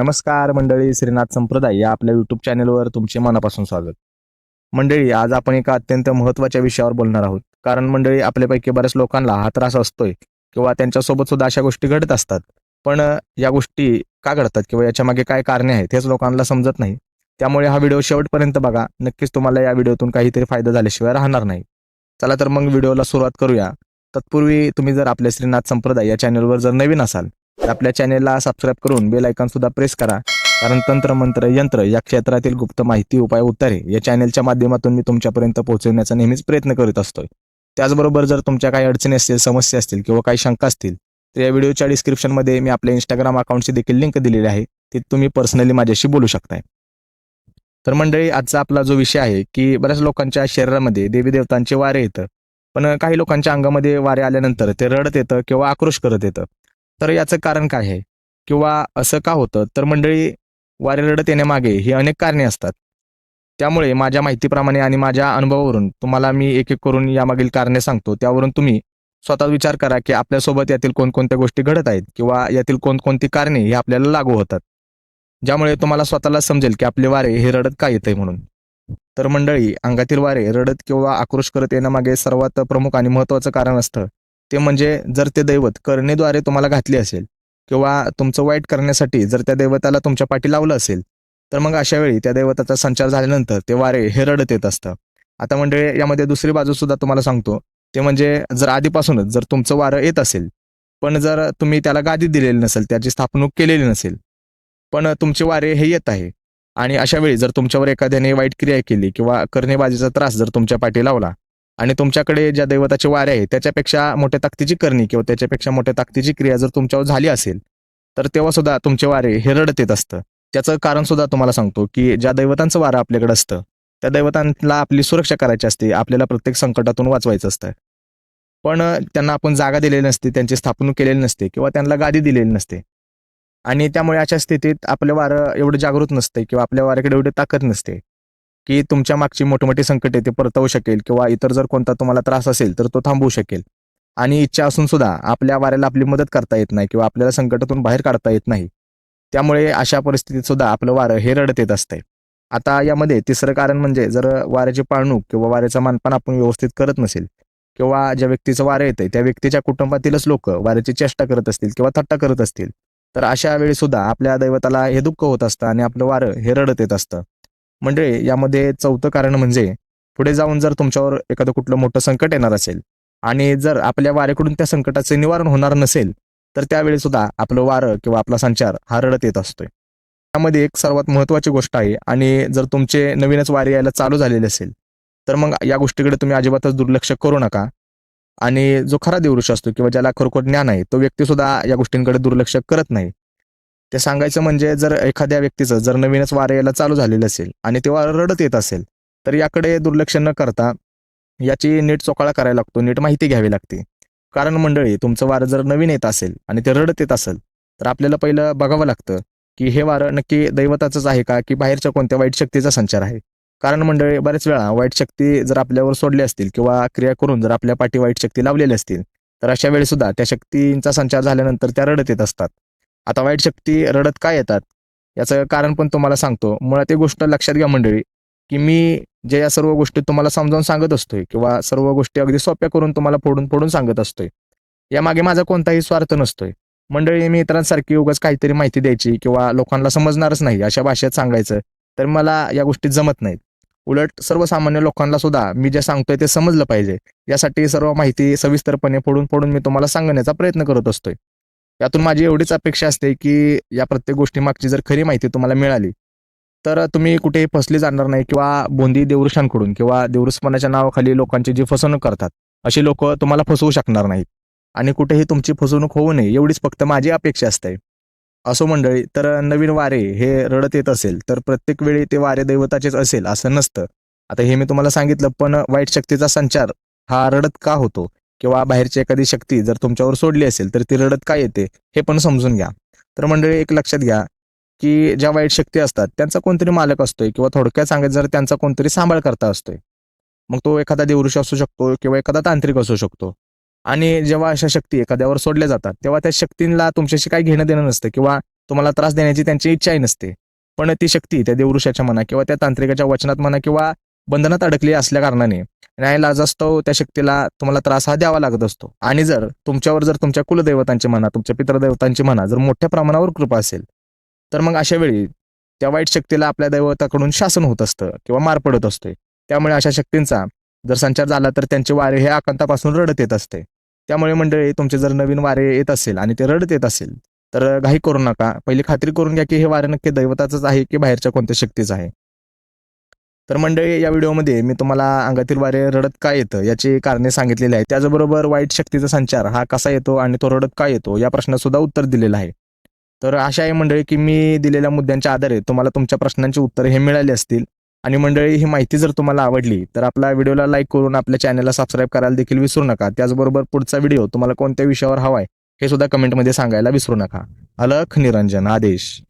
नमस्कार मंडळी श्रीनाथ संप्रदाय या आपल्या युट्यूब चॅनेलवर तुमचे मनापासून स्वागत. मंडळी आज आपण एका अत्यंत महत्त्वाच्या विषयावर बोलणार आहोत. कारण मंडळी आपल्यापैकी बऱ्याच लोकांना हा त्रास असतोय किंवा त्यांच्यासोबत सुद्धा अशा गोष्टी घडत असतात. पण या गोष्टी का घडतात किंवा याच्या मागे काय कारणे आहेत हेच लोकांना समजत नाही. त्यामुळे हा व्हिडिओ शेवटपर्यंत बघा. नक्कीच तुम्हाला या व्हिडिओतून काहीतरी फायदा झाल्याशिवाय राहणार नाही. चला तर मग व्हिडिओला सुरुवात करूया. तत्पूर्वी तुम्ही जर आपल्या श्रीनाथ संप्रदाय या चॅनलवर जर नवीन असाल आपल्या चॅनेलला सबस्क्राईब करून बेल आयकॉन सुद्धा प्रेस करा. कारण तंत्र मंत्र यंत्र या क्षेत्रातील गुप्त माहिती उपाय उत्तरे या चॅनेलच्या माध्यमातून मी तुमच्यापर्यंत पोहोचवण्याचा नेहमीच प्रयत्न करीत असतोय. त्याचबरोबर जर तुमच्या काही अडचणी असतील समस्या असतील किंवा काही शंका असतील तर या व्हिडिओच्या डिस्क्रिप्शनमध्ये मी आपल्या इंस्टाग्राम अकाउंटची देखील लिंक दिलेली आहे. ती तुम्ही पर्सनली माझ्याशी बोलू शकताय. तर मंडळी आजचा आपला जो विषय आहे की बऱ्याच लोकांच्या शरीरामध्ये देवी देवतांचे वारे येतं. पण काही लोकांच्या अंगामध्ये वारे आल्यानंतर ते रडत येतं किंवा आक्रोश करत येतं. तर याचं कारण काय आहे? किंवा असं का होतं? तर मंडळी वारे रडत येण्यामागे ही अनेक कारणे असतात. त्यामुळे माझ्या माहितीप्रमाणे आणि माझ्या अनुभवावरून तुम्हाला मी एक एक करून यामागील कारणे सांगतो. त्यावरून तुम्ही स्वतः विचार करा की आपल्यासोबत यातील कोणकोणत्या गोष्टी घडत आहेत किंवा यातील कोणकोणती कारणे ही आपल्याला लागू होतात. ज्यामुळे तुम्हाला स्वतःला समजेल की आपले वारे हे रडत का येते म्हणून. तर मंडळी अंगातील वारे रडत किंवा आक्रोश करत येण्यामागे सर्वात प्रमुख आणि महत्त्वाचं कारण असतं ते म्हणजे जर ते दैवत करणेद्वारे तुम्हाला घातले असेल किंवा तुमचं वाईट करण्यासाठी जर त्या दैवताला तुमच्या पाठी लावलं असेल तर मग अशा वेळी त्या दैवताचा संचार झाल्यानंतर ते वारे हे रडत येत असतं. आता म्हणजे यामध्ये दुसरी बाजू सुद्धा तुम्हाला सांगतो. ते म्हणजे जर आधीपासूनच जर तुमचं वारं येत असेल पण जर तुम्ही त्याला गादी दिलेली नसेल त्याची स्थापणूक केलेली नसेल पण तुमचे वारे हे येत आहे आणि अशा वेळी जर तुमच्यावर एखाद्याने वाईट क्रिया केली किंवा करणेबाजीचा त्रास जर तुमच्या पाठी लावला आणि तुमच्याकडे ज्या दैवताचे वारे आहे त्याच्यापेक्षा मोठ्या ताकदीची करणी किंवा त्याच्यापेक्षा मोठ्या ताकदीची क्रिया जर तुमच्यावर झाली असेल तर तेव्हा सुद्धा तुमचे वारे हे रडत येत असतं. त्याचं कारण सुद्धा तुम्हाला सांगतो की ज्या दैवतांचं वारं आपल्याकडे असतं त्या दैवतांना आपली सुरक्षा करायची असते आपल्याला प्रत्येक संकटातून वाचवायचं असतं. पण त्यांना आपण जागा दिलेली नसते त्यांची स्थापणूक केलेली नसते किंवा त्यांना गादी दिलेली नसते. आणि त्यामुळे अशा स्थितीत आपलं वारं एवढं जागृत नसते किंवा आपल्या वाऱ्याकडे एवढी ताकद नसते. की तुमच्या मागची मोठी संकटे ते परतवू शकेल किंवा इतर जर कोणता तुम्हाला त्रास असेल तर तो थांबवू शकेल. आणि इच्छा असून सुद्धा आपल्या वाऱ्याला आपली मदत करता येत नाही किंवा आपल्याला संकटातून बाहेर काढता येत नाही. त्यामुळे अशा परिस्थितीत सुद्धा आपलं वारं हे रडत येत असतंय आता यामध्ये तिसरं कारण म्हणजे जर वाऱ्याची पाळणूक किंवा वाऱ्याचा मानपान आपण व्यवस्थित करत नसेल किंवा ज्या व्यक्तीचं वारं येतंय त्या व्यक्तीच्या कुटुंबातीलच लोक वाऱ्याची चेष्टा करत असतील किंवा थट्टा करत असतील तर अशा वेळी सुद्धा आपल्या दैवताला हे दुःख होत असतं आणि आपलं वारं हे रडत येत असतं. म्हणजे यामध्ये चौथं कारण म्हणजे पुढे जाऊन जर तुमच्यावर एखादं कुठलं मोठं संकट येणार असेल आणि जर आपल्या वाऱ्याकडून त्या संकटाचे निवारण होणार नसेल तर त्यावेळी सुद्धा आपलं वारं किंवा आपला संचार हा रडत येत असतोय. त्यामध्ये एक सर्वात महत्त्वाची गोष्ट आहे आणि जर तुमचे नवीनच वारे यायला चालू झालेले असेल तर मग या गोष्टीकडे तुम्ही अजिबातच दुर्लक्ष करू नका. आणि जो खरा देवऋष असतो किंवा ज्याला खरोखर ज्ञान आहे तो व्यक्ती सुद्धा या गोष्टींकडे दुर्लक्ष करत नाही. ते सांगायचं म्हणजे जर एखाद्या व्यक्तीचं जर नवीनच वारं यायला चालू झालेलं असेल आणि ते वारं रडत येत असेल तर याकडे दुर्लक्ष न करता याची नीट चोकाळा करायला लागतो नीट माहिती घ्यावी लागते. कारण मंडळी तुमचं वारं जर नवीन येत असेल आणि ते रडत येत असेल तर आपल्याला पहिलं बघावं लागतं की हे वारं नक्की दैवताचंच आहे का की बाहेरच्या कोणत्या वाईट शक्तीचा संचार आहे? कारण मंडळी बऱ्याच वेळा वाईट शक्ती जर आपल्यावर सोडली असतील किंवा क्रिया करून जर आपल्या पाठी वाईट शक्ती लावलेली असतील तर अशा वेळी सुद्धा त्या शक्तींचा संचार झाल्यानंतर त्या रडत येत असतात. आता वाईट शक्ती रडत काय येतात? याचं कारण पण तुम्हाला सांगतो. मुळात एक गोष्ट लक्षात घ्या मंडळी की मी जे या सर्व गोष्टी तुम्हाला समजावून सांगत असतोय किंवा सर्व गोष्टी अगदी सोप्या करून तुम्हाला फोडून फोडून सांगत असतोय यामागे माझा कोणताही स्वार्थ नसतोय. मंडळी मी इतरांसारखी उगाच काहीतरी माहिती द्यायची किंवा लोकांना समजणारच नाही अशा भाषेत सांगायचं तर मला या गोष्टी जमत नाहीत उलट सर्वसामान्य लोकांना सुद्धा मी जे सांगतोय ते समजलं पाहिजे. यासाठी सर्व माहिती सविस्तरपणे फोडून फोडून मी तुम्हाला सांगण्याचा प्रयत्न करत असतोय. यातून माझी एवढीच अपेक्षा असते की या प्रत्येक गोष्टी मागची जर खरी माहिती तुम्हाला मिळाली तर तुम्ही कुठेही फसली जाणार नाही किंवा बोंदी देवृषांकडून किंवा देवृषपणाच्या नावाखाली लोकांची जी फसवणूक करतात अशी लोक तुम्हाला फसवू शकणार नाहीत. आणि कुठेही तुमची फसवणूक होऊ नये एवढीच फक्त माझी अपेक्षा असते. असो मंडळी तर नवीन वारे हे रडत येत असेल तर प्रत्येक वेळी ते वारे दैवताचेच असेल असं नसतं. आता हे मी तुम्हाला सांगितलं पण वाईट शक्तीचा संचार हा रडत का होतो? किंवा बाहेरची एखादी शक्ती जर तुमच्यावर सोडली असेल तर ती रडत काय येते हे पण समजून घ्या. तर मंडळी एक लक्षात घ्या की ज्या वाईट शक्ती असतात त्यांचा कोणतरी मालक असतोय किंवा थोडक्यात सांगायचं जर त्यांचा कोणतरी सांभाळ करता असतोय. मग तो एखादा देवऋष असू शकतो किंवा एखादा तांत्रिक असू शकतो. आणि जेव्हा अशा शक्ती एखाद्यावर सोडल्या जातात तेव्हा त्या शक्तींना तुमच्याशी काही घेणं देणं नसतं किंवा तुम्हाला त्रास देण्याची त्यांची इच्छाही नसते. पण ती शक्ती त्या देवऋषाच्या म्हणा किंवा त्या तांत्रिकाच्या वचनात म्हणा किंवा बंधनात अडकली असल्या कारणाने न्यायलाज असतो त्या शक्तीला तुम्हाला त्रास हा द्यावा लागत असतो. आणि जर तुमच्यावर जर तुमच्या कुलदैवतांची म्हणा तुमच्या पितृदैवतांची म्हणा जर मोठ्या प्रमाणावर कृपा असेल तर मग अशा वेळी त्या वाईट शक्तीला आपल्या दैवताकडून शासन होत असतं किंवा मार पडत असते त्यामुळे अशा शक्तींचा जर संचार झाला तर त्यांचे वारे हे आकांतापासून रडत येत असते. त्यामुळे मंडळी तुमचे जर नवीन वारे येत असेल आणि ते रडत येत असेल तर घाई करू नका. पहिली खात्री करून घ्या की हे वारे नक्की दैवताचंच आहे की बाहेरच्या कोणत्या शक्तीचं आहे. तर मंडळी या व्हिडिओमध्ये मी तुम्हाला अंगातील वारे रडत का येतं याची कारणे सांगितलेली आहे त्याचबरोबर वाईट शक्तीचा संचार हा कसा येतो आणि तो रडत का येतो या प्रश्नासुद्धा उत्तर दिलेलं आहे. तर अशा आहे मंडळी की मी दिलेल्या मुद्द्यांच्या आधारे तुम्हाला तुमच्या प्रश्नांची उत्तरे हे मिळाली असतील. आणि मंडळी ही माहिती जर तुम्हाला आवडली तर आपल्या व्हिडिओला लाईक करून आपल्या चॅनलला सबस्क्राईब करायला देखील विसरू नका. त्याचबरोबर पुढचा व्हिडिओ तुम्हाला कोणत्या विषयावर हवा आहे हे सुद्धा कमेंटमध्ये सांगायला विसरू नका. अलख निरंजन आदेश.